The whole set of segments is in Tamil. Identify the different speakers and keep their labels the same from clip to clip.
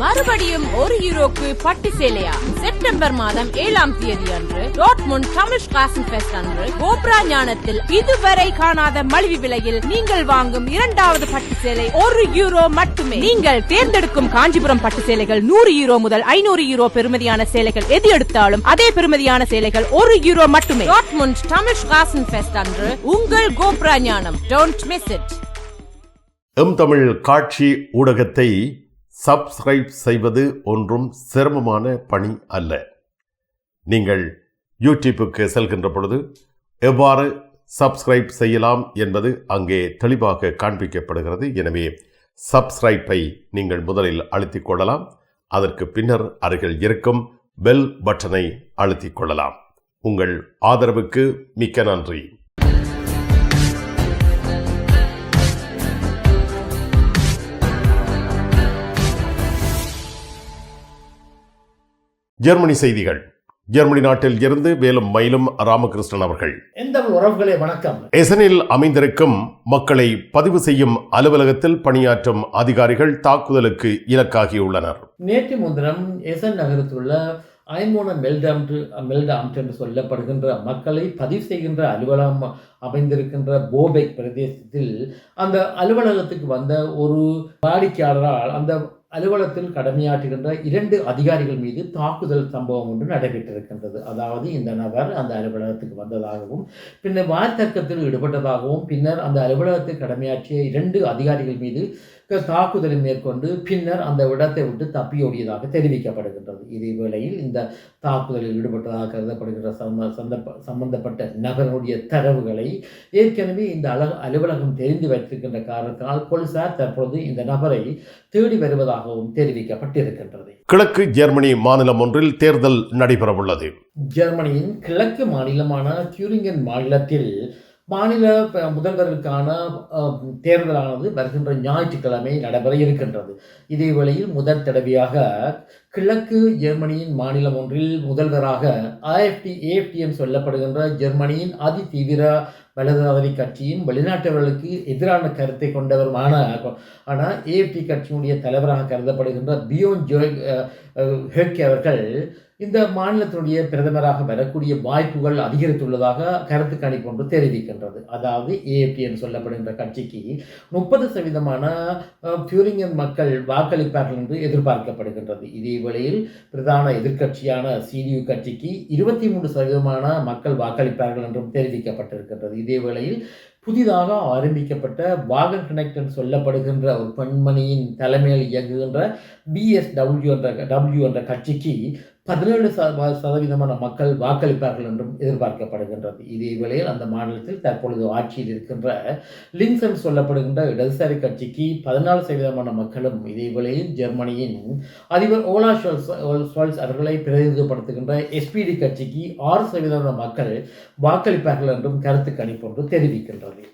Speaker 1: மறுபடியும் ஒரு யூரோக்கு பட்டு சேலையா? செப்டம்பர் மாதம் ஏழாம் தேதி அன்று டாட்முண்ட் தமிழ் காசன் ஃபெஸ்ட் அன்று கோப்ரா ஞானத்தில் இதுவரை காணாத மலிவு விலையில் நீங்கள் வாங்கும் இரண்டாவது பட்டு சேலை ஒரு யூரோ மட்டுமே. நீங்கள் தேர்ந்தெடுக்கும் காஞ்சிபுரம் பட்டு சேலைகள் நூறு யூரோ முதல் ஐநூறு யூரோ பெருமதியான சேலைகள் எது எடுத்தாலும் அதே பெருமதியான சேலைகள் ஒரு யூரோ மட்டுமே. டாட்முண்ட் தமிழ் காசன் ஃபெஸ்ட் அன்று உங்கள் கோப்ரா ஞானம். Don't miss it
Speaker 2: M Tamil காட்சி ஊடகத்தை சப்ஸ்கிரைப் செய்வது ஒன்றும் சிரமமான பணி அல்ல. நீங்கள் யூடியூப்புக்கு செல்கின்ற பொழுது எவ்வாறு சப்ஸ்கிரைப் செய்யலாம் என்பது அங்கே தெளிவாக காண்பிக்கப்படுகிறது. எனவே சப்ஸ்கிரைப்பை நீங்கள் முதலில் அழுத்திக் கொள்ளலாம். அதற்கு பின்னர் அருகில் இருக்கும் பெல் பட்டனை அழுத்திக் கொள்ளலாம். உங்கள் ஆதரவுக்கு மிக்க நன்றி. ஜெர்மனி செய்திகள். ஜெர்மனி நாட்டில் இருந்து வேலும் மயிலும் ராமகிருஷ்ணன் அவர்கள்.
Speaker 3: எந்த உறவுகளே வணக்கம்.
Speaker 2: எசனில் அமைந்திருக்கும் மக்களை பதிவு செய்யும் அலுவலகத்தில் பணியாற்றும் அதிகாரிகள் தாக்குதலுக்கு இலக்காகியுள்ளனர்.
Speaker 3: நேற்று முன்தினம் எசன் நகரத்தில் உள்ள ஐமோன மெல்டாம்டு மெல்டாம்ட் என்று சொல்லப்படுகின்ற மக்களை பதிவு செய்கின்ற அலுவலகம் அமைந்திருக்கின்ற போபெக் பிரதேசத்தில் அந்த அலுவலகத்துக்கு வந்த ஒரு வாடிக்கையாளரால் அந்த அலுவலகத்தில் கடமையாற்றுகின்ற இரண்டு அதிகாரிகள் மீது தாக்குதல் சம்பவம் ஒன்று நடைபெற்றிருக்கின்றது. அதாவது இந்த நபர் அந்த அலுவலகத்துக்கு வந்ததாகவும் பின்னர் வார்த்தர்க்கத்தில் ஈடுபட்டதாகவும் பின்னர் அந்த அலுவலகத்தில் கடமையாற்றிய இரண்டு அதிகாரிகள் மீது தாக்குதலை மேற்கொண்டு பின்னர் அந்த இடத்தை விட்டு தப்பியோடியதாக தெரிவிக்கப்படுகின்றது. இதே வேளையில் இந்த தாக்குதலில் ஈடுபட்டதாக கருதப்படுகின்ற சம்ம சந்தப்ப சம்பந்தப்பட்ட நபருடைய தரவுகளை ஏற்கனவே இந்த அல அலுவலகம் தெரிந்து வைத்திருக்கின்ற காரணத்தினால் போலீசார் தற்பொழுது இந்த நபரை தேடி வருவதாகவும் தெரிவிக்கப்பட்டிருக்கின்றது.
Speaker 2: கிழக்கு ஜெர்மனி மாநிலம் ஒன்றில் தேர்தல் நடைபெறவுள்ளது.
Speaker 3: ஜெர்மனியின் கிழக்கு மாநிலமான தியூரிங்கன் மாநிலத்தில் மாநில முதல்வருக்கான தேர்தலானது வருகின்ற ஞாயிற்றுக்கிழமை நடைபெற இருக்கின்றது. இதே வேளையில் முதற் தடவையாக கிழக்கு ஜெர்மனியின் மாநிலம் ஒன்றில் முதல்வராக ஐஎஃப்டி ஏஎஃப்டிஎம் சொல்லப்படுகின்ற ஜெர்மனியின் அதி தீவிர வலதுசாரி கட்சியும் வெளிநாட்டவர்களுக்கு எதிரான கருத்தை கொண்டவருமான ஆனால் ஏஎஃப்டி கட்சியினுடைய தலைவராக கருதப்படுகின்ற பியோன் ஜோ அஹ், ஹெக்கே அவர்கள் இந்த மாநிலத்தினுடைய பிரதமராக வரக்கூடிய வாய்ப்புகள் அதிகரித்துள்ளதாக கருத்து கணிப்பு ஒன்று தெரிவிக்கின்றது. அதாவது ஏஎப்டி என்று சொல்லப்படுகின்ற கட்சிக்கு முப்பது சதவீதமான பியூரிங்கன் மக்கள் வாக்களிப்பார்கள் என்று எதிர்பார்க்கப்படுகின்றது. இதே வேளையில் பிரதான எதிர்க்கட்சியான சிடியு கட்சிக்கு இருபத்தி மூன்று சதவீதமான மக்கள் வாக்களிப்பார்கள் என்றும் தெரிவிக்கப்பட்டிருக்கின்றது. இதே வேளையில் புதிதாக ஆரம்பிக்கப்பட்ட வாகன் கனெக்ட் என்று சொல்லப்படுகின்ற ஒரு பெண்மணியின் தலைமையில் இயங்குகின்ற பிஎஸ்டபிள்யூ என்ற டபிள்யூ என்ற கட்சிக்கு பதினேழு ச- சதவீதமான மக்கள் வாக்களிப்பார்கள் என்றும் எதிர்பார்க்கப்படுகின்றது. இதே வேளையில் அந்த மாநிலத்தில் தற்பொழுது ஆட்சியில் இருக்கின்ற லிங்ஸ் என்று சொல்லப்படுகின்ற இடதுசாரி கட்சிக்கு பதினாலு சதவீதமான மக்களும் இதே வேளையில் ஜெர்மனியின் அதிபர் ஓலா ஷோல்ஸ் ஷோல்ஸ் அவர்களை பிரதிநிதிப்படுத்துகின்ற எஸ்பிடி கட்சிக்கு ஆறு சதவீதமான மக்கள் வாக்களிப்பார்கள் என்றும் கருத்து கணிப்பு ஒன்று தெரிவிக்கின்றது.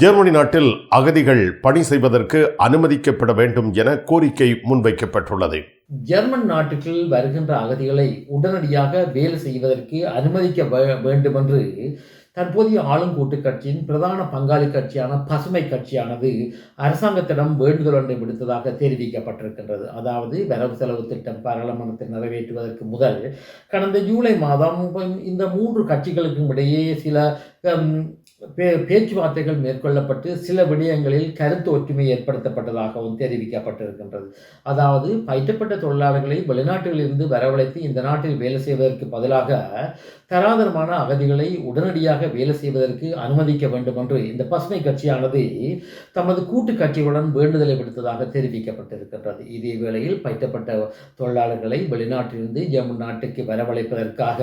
Speaker 2: ஜெர்மனி நாட்டில் அகதிகள் பணி செய்வதற்கு அனுமதிக்கப்பட வேண்டும் என கோரிக்கை முன்வைக்கப்பட்டுள்ளது.
Speaker 3: ஜெர்மன் நாட்டுக்குள் வருகின்ற அகதிகளை உடனடியாக வேலை செய்வதற்கு அனுமதிக்க வே- வேண்டும் என்று தற்போதைய ஆளுங்கூட்டு கட்சியின் பிரதான பங்காளி கட்சியான பசுமை கட்சியானது அரசாங்கத்திடம் வேண்டுகோள் ஒன்றை விடுத்ததாக தெரிவிக்கப்பட்டிருக்கின்றது. அதாவது வரவு செலவு திட்டம் பாராளுமன்றத்தில் நிறைவேற்றுவதற்கு முதல் கடந்த ஜூலை மாதம் இந்த மூன்று கட்சிகளுக்கும் இடையே சில பே- பேச்சுவார்த்தைகள் மேற்கொள்ளப்பட்டு சில விடயங்களில் கருத்து ஒற்றுமை ஏற்படுத்தப்பட்டதாகவும் தெரிவிக்கப்பட்டிருக்கின்றது. அதாவது பயிற்றப்பட்ட தொழிலாளர்களை வெளிநாட்டிலிருந்து வரவழைத்து இந்த நாட்டில் வேலை செய்வதற்கு பதிலாக தராதரமான அகதிகளை உடனடியாக வேலை செய்வதற்கு அனுமதிக்க வேண்டும் என்று இந்த பசுமை கட்சியானது தமது கூட்டு கட்சியுடன் வேண்டுதலை விடுத்ததாக தெரிவிக்கப்பட்டிருக்கின்றது. இதே வேளையில் பயிற்றப்பட்ட தொழிலாளர்களை வெளிநாட்டிலிருந்து ஜம்மு நாட்டுக்கு வரவழைப்பதற்காக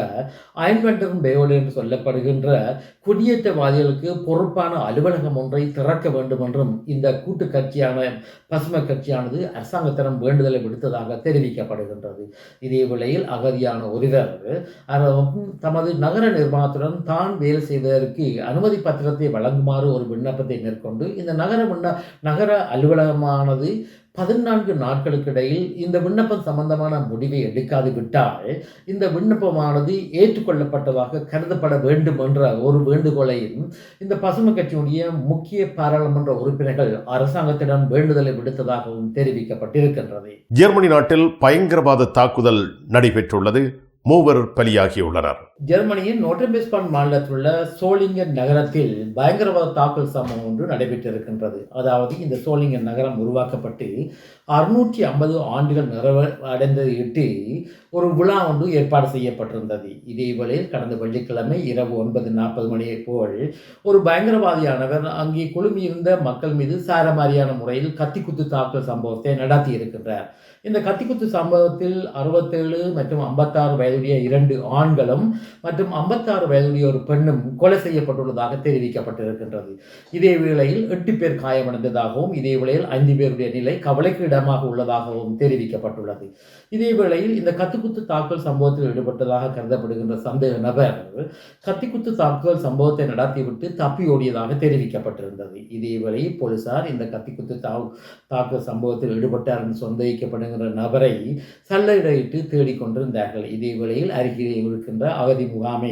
Speaker 3: அயன்வெண்டரும் பேயோடு என்று சொல்லப்படுகின்ற குடியேற்றவாதிகள் தேர்தலுக்கு பொறுப்பான அலுவலகம் ஒன்றை திறக்க வேண்டும் என்றும் இந்த கூட்டு கட்சியான பசுமை கட்சியானது அரசாங்கத்திடம் வேண்டுதலை விடுத்ததாக தெரிவிக்கப்படுகின்றது. இதே வேளையில் அகதியான ஒருவர் தமது நகர நிர்வாகத்துடன் தான் வேலை செய்வதற்கு அனுமதி பத்திரத்தை வழங்குமாறு ஒரு விண்ணப்பத்தை மேற்கொண்டு இந்த நகர முன்ன நகர அலுவலகமானது பதினான்கு நாட்களுக்கிடையில் இந்த விண்ணப்பம் சம்பந்தமான முடிவை எடுக்காது விட்டால் இந்த விண்ணப்பமானது ஏற்றுக்கொள்ளப்பட்டதாக கருதப்பட வேண்டும் என்ற ஒரு வேண்டுகோளையும் இந்த பசுமை கட்சியுடைய முக்கிய பாராளுமன்ற உறுப்பினர்கள் அரசாங்கத்திடம் வேண்டுதலை விடுத்ததாகவும் தெரிவிக்கப்பட்டிருக்கின்றது.
Speaker 2: ஜெர்மனி நாட்டில் பயங்கரவாத தாக்குதல் நடைபெற்றுள்ளது. மூவர் பலியாகியுள்ளனர்.
Speaker 3: ஜெர்மனியின் நோட்டபிஸ்பான் மாநிலத்தில் உள்ள சோலிங்கன் நகரத்தில் பயங்கரவாத தாக்குதல் சம்பவம் ஒன்று நடைபெற்றிருக்கின்றது. அதாவது இந்த சோலிங்கன் நகரம் உருவாக்கப்பட்டு அறுநூற்றி ஐம்பது ஆண்டுகள் நிறைவு அடைந்ததையிட்டு ஒரு விழா ஒன்று ஏற்பாடு செய்யப்பட்டிருந்தது. இதேவேளையில் கடந்த வெள்ளிக்கிழமை இரவு ஒன்பது நாற்பது மணியை போல் ஒரு பயங்கரவாதியானவர் அங்கே குழுமியிருந்த மக்கள் மீது சாரமாரியான முறையில் கத்திக்குத்து தாக்குதல் சம்பவத்தை நடத்தி இருக்கின்றார் இந்த கத்திக்குத்து சம்பவத்தில் அறுபத்தேழு மற்றும் ஐம்பத்தாறு வயதுடைய இரண்டு ஆண்களும் மற்றும் ஐம்பத்தாறு வயதுடைய ஒரு பெண்ணும் கொலை செய்யப்பட்டுள்ளதாக தெரிவிக்கப்பட்டிருக்கின்றது. இதே வேளையில் எட்டு பேர் காயமடைந்ததாகவும் இதே வேளையில் ஐந்து பேருடைய நிலை கவலைக்கு இடமாக உள்ளதாகவும் தெரிவிக்கப்பட்டுள்ளது. இதே வேளையில் இந்த கத்திக்குத்து தாக்குதல் சம்பவத்தில் ஈடுபட்டதாக கருதப்படுகின்ற சந்தேக நபர் கத்திக்குத்து தாக்குதல் சம்பவத்தை நடத்திவிட்டு தப்பி ஓடியதாக தெரிவிக்கப்பட்டிருந்தது. இதே வேளையில் போலீசார் இந்த கத்திக்குத்து தா தாக்குதல் சம்பவத்தில் ஈடுபட்டார் என்று சந்தேகிக்கப்படுகின்ற நபரை சல்லையிட்டு தேடிக்கொண்டிருந்தார்கள். இதே வேளையில் அருகிலே இருக்கின்ற அவர் அகதி முகாமை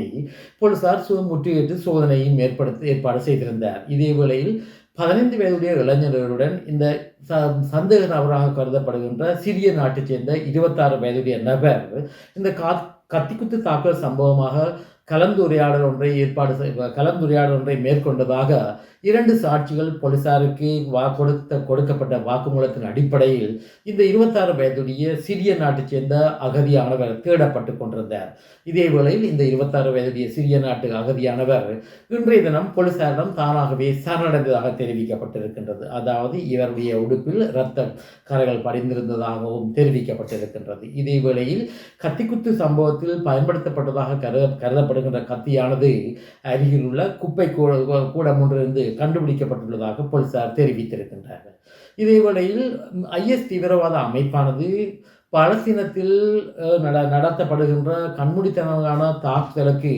Speaker 3: போலீசார் முற்றுகையிட்டு சோதனையும் ஏற்படுத்த ஏற்பாடு செய்திருந்தார். இதே வேளையில் பதினைந்து வயதுடைய இளைஞர்களுடன் இந்த ச சந்தேக நபராக கருதப்படுகின்ற சிறிய நாட்டைச் சேர்ந்த இருபத்தாறு வயதுடைய நபர் இந்த கா கத்திக்குத்து தாக்குதல் சம்பவமாக கலந்துரையாடல் ஒன்றை ஏற்பாடு கலந்துரையாடல் ஒன்றை மேற்கொண்டதாக இரண்டு சாட்சிகள் போலீசாருக்கு வா கொடுத்த கொடுக்கப்பட்ட வாக்குமூலத்தின் அடிப்படையில் இந்த இருபத்தாறு வயதுடைய சிறிய நாட்டைச் சேர்ந்த அகதியானவர் தேடப்பட்டு கொண்டிருந்தார். இதே வேளையில் இந்த இருபத்தாறு வயதுடைய சிறிய நாட்டு அகதியானவர் இன்றைய தினம் போலீசாரிடம் தானாகவே சரணடைந்ததாக தெரிவிக்கப்பட்டிருக்கின்றது. அதாவது இவருடைய உடுப்பில் ரத்தம் கரைகள் படிந்திருந்ததாகவும் தெரிவிக்கப்பட்டிருக்கின்றது. இதே வேளையில் கத்திக்குத்து சம்பவத்தில் பயன்படுத்தப்பட்டதாக கருத கருதப்படுகின்ற கத்தியானது அருகில் உள்ள குப்பை கூட கூடம் ஒன்றிலிருந்து கண்டுபிடிக்கப்பட்டுள்ளதாக போலீசார் தெரிவித்திருக்கின்றார்கள். இதேவேளையில் ஐஎஸ் தீவிரவாத அமைப்பானது பலஸ்தீனத்தில் நட நடத்தப்படுகின்ற கண்மூடித்தனமான தாக்குதலுக்கு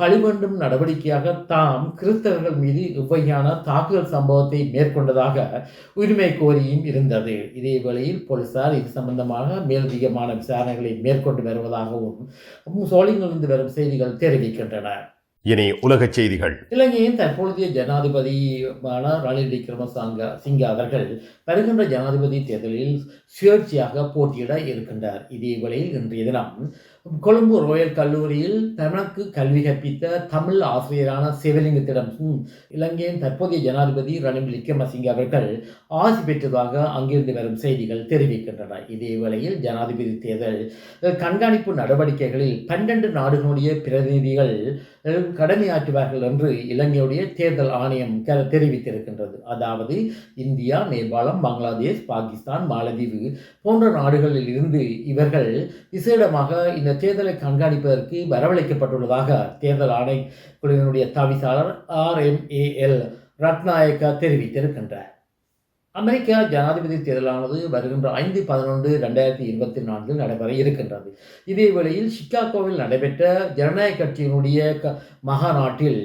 Speaker 3: பழிவண்டும் நடவடிக்கையாக தாம் கிறிஸ்தவர்கள் மீது இவ்வகையான தாக்குதல் சம்பவத்தை மேற்கொண்டதாக உரிமை கோரியும் இருந்தது. இதே வேளையில் போலீசார் இது சம்பந்தமாக மேலதிகமான விசாரணைகளை மேற்கொண்டு வருவதாகவும் சோழிங்கிலிருந்து வரும் செய்திகள் தெரிவிக்கின்றன.
Speaker 2: இனி உலக செய்திகள்.
Speaker 3: இலங்கையின் தற்பொழுதைய ஜனாதிபதியான ரணில் விக்ரமசாங்க சிங்க அவர்கள் வருகின்ற ஜனாதிபதி தேர்தலில் சுயேட்சையாக போட்டியிட இருக்கின்றார். இதே வேளையில் இன்றைய தினம் கொழும்பு ரோயல் கல்லூரியில் தனக்கு கல்வி கற்பித்த தமிழ் ஆசிரியரான சிவலிங்கத்திடம் இலங்கையின் தற்போதைய ஜனாதிபதி ரணில் விக்ரமசிங்க அவர்கள் ஆசி பெற்றதாக அங்கிருந்து வரும் செய்திகள் தெரிவிக்கின்றன. இதே வேளையில் ஜனாதிபதி தேர்தல் கண்காணிப்பு நடவடிக்கைகளில் பன்னெண்டு நாடுகளுடைய பிரதிநிதிகள் கடமையாற்றுவார்கள் என்று இலங்கையுடைய தேர்தல் ஆணையம் தெரிவித்திருக்கின்றது. அதாவது இந்தியா நேபாளம் பங்களாதேஷ் பாகிஸ்தான் மாலதீவு போன்ற நாடுகளில் இருந்து இவர்கள் விசேடமாக இந்த தேர்தலை கண்காணிப்பதற்கு வரவழைக்கப்பட்டுள்ளதாக தேர்தல் ஆணைக்குழுவினுடைய தவிசாளர் ஆர்எம்ஏஎல் ரத்நாயக்கா தெரிவித்திருக்கின்றார். அமெரிக்கா ஜனாதிபதி தேர்தலானது வருகின்ற ஐந்து பதினொன்று ரெண்டாயிரத்தி இருபத்தி நான்கில் நடைபெற இருக்கின்றது. இதே வேளையில் சிகாகோவில் நடைபெற்ற ஜனநாயக கட்சியினுடைய க மகாநாட்டில்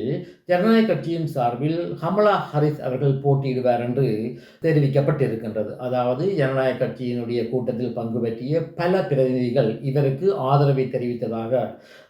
Speaker 3: ஜனநாயக கட்சியின் சார்பில் ஹமலா ஹரிஸ் அவர்கள் போட்டியிடுவார் என்று தெரிவிக்கப்பட்டிருக்கின்றது. அதாவது ஜனநாயக கட்சியினுடைய கூட்டத்தில் பங்கு பற்றிய பல பிரதிநிதிகள் இவருக்கு ஆதரவை தெரிவித்ததாக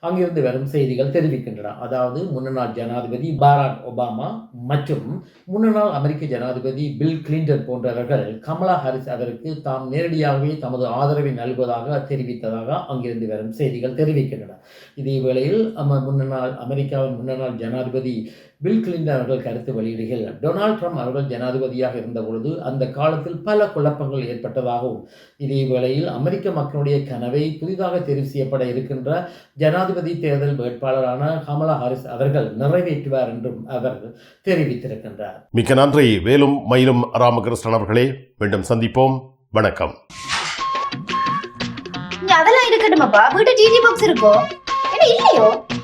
Speaker 3: அங்கிருந்து வரும் செய்திகள் தெரிவிக்கின்றன. அதாவது முன்னாள் ஜனாதிபதி பாராக் ஒபாமா மற்றும் முன்னாள் அமெரிக்க ஜனாதிபதி பில் கிளின்டன் போன்றவர்கள் கமலா ஹாரிஸ் அவருக்கு தாம் நேரடியாகவே தமது ஆதரவை நல்குவதாக தெரிவித்ததாக அங்கிருந்து வரும் செய்திகள் தெரிவிக்கின்றன. இதே வேளையில் அம முன்னாள் அமெரிக்காவின் முன்னாள் ஜனாதிபதி பில் கிளின்டன் அவர்கள் கருத்து வெளியிடுகையில் டொனால்ட் ட்ரம்ப் அவர்கள் ஜனாதிபதியாக இருந்த பொழுது அந்த காலத்தில் பல குழப்பங்கள் ஏற்பட்டதாகவும் இதே வேளையில் அமெரிக்க மக்களுடைய கனவை புதிதாக தெரிவு செய்யப்பட இருக்கின்ற ஜனாதிபதி தேர்தல் வேட்பாளரான கமலா ஹாரிஸ் அவர்கள் நிறைவேற்றுவார் என்றும் அவர் தெரிவித்திருக்கின்றார்.
Speaker 2: மிக்க நன்றி. வேலும் மயிலும் ராமகிருஷ்ணன் அவர்களே மீண்டும் சந்திப்போம். வணக்கம்.
Speaker 4: அதெல்லாம் இருக்கட்டுமாப்பா? வீட்டு டிடி பாக்ஸ் இருக்கோ? இல்லையோ?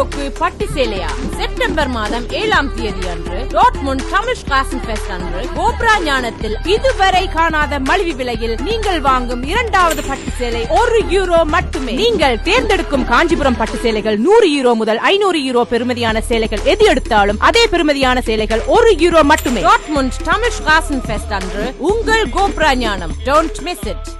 Speaker 1: ஹீரோக்கு பட்டு சேலையா? செப்டம்பர் மாதம் ஏழாம் தேதி அன்று டாட்முண்ட் தமிழ் காசன் ஃபெஸ்ட் அன்று கோப்ரா ஞானத்தில் இதுவரை காணாத மலிவு விலையில் நீங்கள் வாங்கும் இரண்டாவது பட்டு சேலை ஒரு யூரோ மட்டுமே. நீங்கள் தேர்ந்தெடுக்கும் காஞ்சிபுரம் பட்டு சேலைகள் நூறு யூரோ முதல் ஐநூறு யூரோ பெருமதியான சேலைகள் எது எடுத்தாலும் அதே பெருமதியான சேலைகள் ஒரு யூரோ மட்டுமே. டாட்முண்ட் தமிழ் காசன் ஃபெஸ்ட் அன்று உங்கள் கோப்ரா ஞானம். Don't miss it